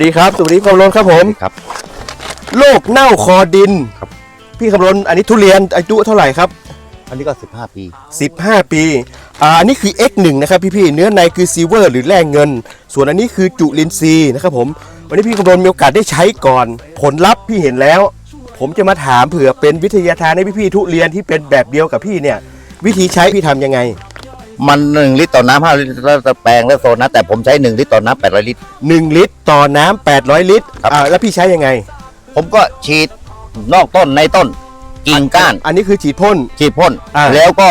วัสดีครับสวัสดีพี่คำรณครับผมครับ โรคเน่าคอดินครับ พี่คำรณอันนี้ทุเรียนอายุเท่าไหร่ครับ อันนี้ก็ 15 ปี 15 ปีอ่าอันนี้คือ X1 นะครับพี่ๆเนื้อในคือซีเวอร์หรือแร่เงิน ส่วนอันนี้คือจุลินทรีย์นะครับผมวันนี้พี่คำรณมีโอกาสได้ใช้ก่อน ผลลัพธ์พี่เห็นแล้ว ผมจะมาถามเผื่อเป็นวิทยาทานให้พี่ๆทุเรียนที่เป็นแบบเดียวกับพี่เนี่ย วิธีใช้พี่ทำยังไง มัน1ลิตรต่อน้ำ5ลิตรแล้วแต่แปลงและโซนนะ แต่ผมใช้1ลิตรต่อน้ำ800ลิตร1ลิตรต่อน้ำ800ลิตรครับ อ่าแล้วพี่ใช้ยังไง ผมก็ฉีดนอกต้นในต้นกิ่งก้าน อันนี้คือฉีดพ่น ฉีดพ่นอ่า แล้วก็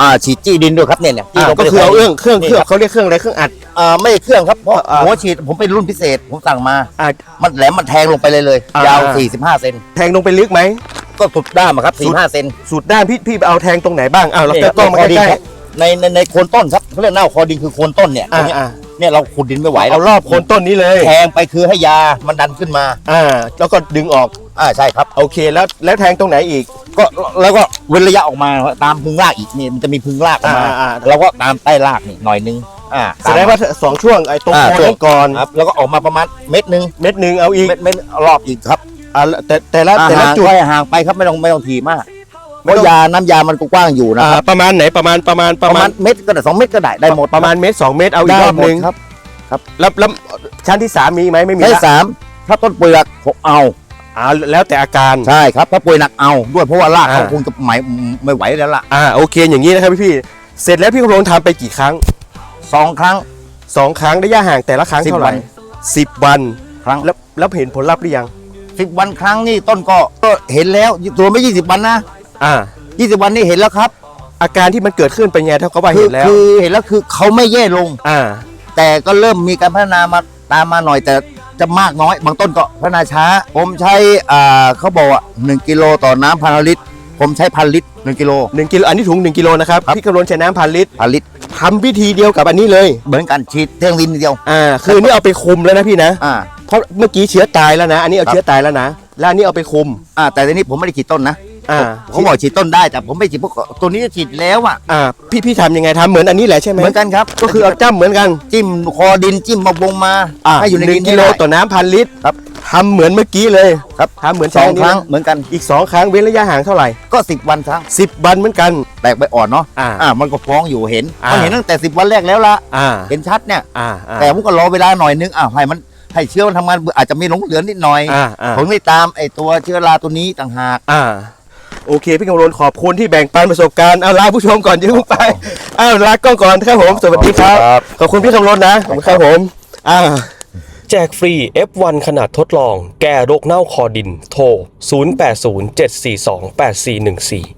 อ่าฉีดจี้ดินด้วยครับเนี่ยเนี่ยจี้อ่าลงไปก็คือเอาในเรื่องเครื่องนี่เครื่องรับเขาเรียกเครื่องอะไรเครื่องอัด อ่าไม่เครื่องครับเพราะอ่า หัวฉีดผมเป็นรุ่นพิเศษ ผมสั่งมา อ่า มันแหลมมันแทงลงไปเลยเลยอ่าย ยาว 45 เซนแทงลงไปลึกไหม ก็สุดด้ามอะครับสุด45 เซนสุดด้านพี่พี่เอาแทงตรงไหนบ้างอ้าวเรานี่จะครับกล้องมาคอดินใกล้ครับ ในในในโคนต้นครับเขาเรียกเน่าคอดินคือโคนต้นเนี่ยๆตรอ่างเนี้ยอ่าเนี่ยเราขุดดินไม่ไหวเอารอบโคนต้นนี้เลย แทงไปคือให้ยามันดันขึ้นมาอ่า แล้วก็ดึงออกอ่าใช่ครับ โอเคแล้วแล้วแทงตรงไหนอีก ก็แล้วก็เว้นระยะออกมาตามพึงรากอีกนี่มันจะมีพึงรากออกมาอ่าอ่า เราก็ตามใต้รากนี่หน่อยนึงอ่าแสดงว่าสองช่วงไอ้ตรงอ่าโคนช่วงนั้นก่อน ครับแล้วก็ออกมาประมาณเม็ดหนึงเม็ดหนึ่งเอาอีกเม็ดเม็ดรอบอีกครับอ่าแต่แต่ละแต่ละห่างจุดค่อยห่างไปครับไม่ต้องไม่ต้องทีมาก เพไม่ต้องราะยาน้ำยามันก็กว้างอยู่นะอ่าครับประมาณไหนประมาณประมาณปประระมามาณณเม็ดก็ได้สองเม็ดก็ได้ได้หมดประมาณเม็ดสองเม็ดเอาอีกได้รอบหมหดนึ่งครับแล้วแล้วชั้นที่สามมีไหมไม่มีใช้ละสามถ้าต้นเปลือกผมเอาอ่าแล้วแต่อาการ ใช่ครับถ้าป่วยหนักเอาด้วยเพราะว่ารากเขาอ่า คงจะไม่ไม่ไหวแล้วล่ะอ่าโอเคอย่างนี้นะครับพี่พี่เสร็จแล้วพี่คำรณทำไปกี่ครั้งสองครั้ง สองครั้งระยะห่างแต่ละครั้งสิบเท่าไหร่วัน สิบวันครั้งแล้วแล้วเห็นผลลัพธ์หรือยัง สิบวันครั้งนี่ต้นก็ก็เห็นแล้วตัวไม่ยี่สิบวันนะ อ่ายี่สิบวันนี่เห็นแล้วครับอาการที่มันเกิดขึ้นเป็นไงเท่ากับว่าคืเห็นแล้วคือเห็นแล้วคือเขาไม่แย่ลง อ่า แต่ก็เริ่มมีการพัฒนามาตามมาหน่อยแต่จะมากน้อย บางต้นก็พัฒนาช้า ผมใช้อ่าเขาบอกว่าหนึ่งกิโลต่อน้ำพันลิตร ผมใช้พันลิตรหนึ่งกิโล หนึ่งกิโลอันนี้ถุงหนึ่งกิโลนะครับครับพี่กำลนใช้น้ำพันลิตรพันลิตร ทำวิธีเดียวกับอันนี้เลยเหมือนกันฉีดเที่ยงลินเดียว อ่าคือนี่เอาไปคุมแล้วนะพี่นะ อ่า เพราะเมื่อกี้เชื้อตายแล้วนะ อันนี้เอาครับเชื้อตายแล้วนะแล้วอันนี้เอาไปคุม อ่าแต่ทีนี้ผมไม่ได้ฉีดต้นนะ อ่าผมบอกฉีดต้นได้แต่ผมไม่ฉีดพวกตัวนี้ฉีดแล้วอะอ่าพี่พี่ทำยังไงทำเหมือนอันนี้แหละใช่ไหมเหมือนกันครับ ก็คือเอาจ้ำเหมือนกันจิ้มคอดินจิ้มมาบงมาอ่าให้อยู่ในหนึ่ดิงนกิโลให้ได้ต่อน้ำพันลิตรครับทำเหมือนเมื่อกี้เลยครับทำเหมือนสองใช้นนี้ครั้งนะเหมือนกันอีกสองครั้งเว้นระยะห่างเท่าไหร่ก็สิบวันครั้งสิบวันเหมือนกันแตกใบอ่อนเนาะอ่าอ่ามันก็ฟ้องอยู่เห็นอ่ามัมันเห็นตั้งแต่สิบวันแรกแล้วละอ่าเห็นชัดเนี่ยอ่าอ่าแต่ผมก็รอเวลาหน่อยนึงอ้าวให้มันให้เชื้อมันทำงานอาจจะมีหลงเหลือนิดหน่อยอ่าอ่าผมไม่ตามไอ้ตัวเชื้อราตัวนี้ต่างหากอ่า โอเคพี่กำลนขอบคุณที่แบ่งปันประสบการณ์เอาลาผู้ชมก่อนอย่าเพิ่งไปอ้าวลากล้องก่อนครับผมสวัสดีครับ ขอบคุณพี่คำรณนะขอบคุณครับผมอ่าแจกฟรี F1 ขนาดทดลอง แก้โรคเน่าคอดิน โทร 0807428414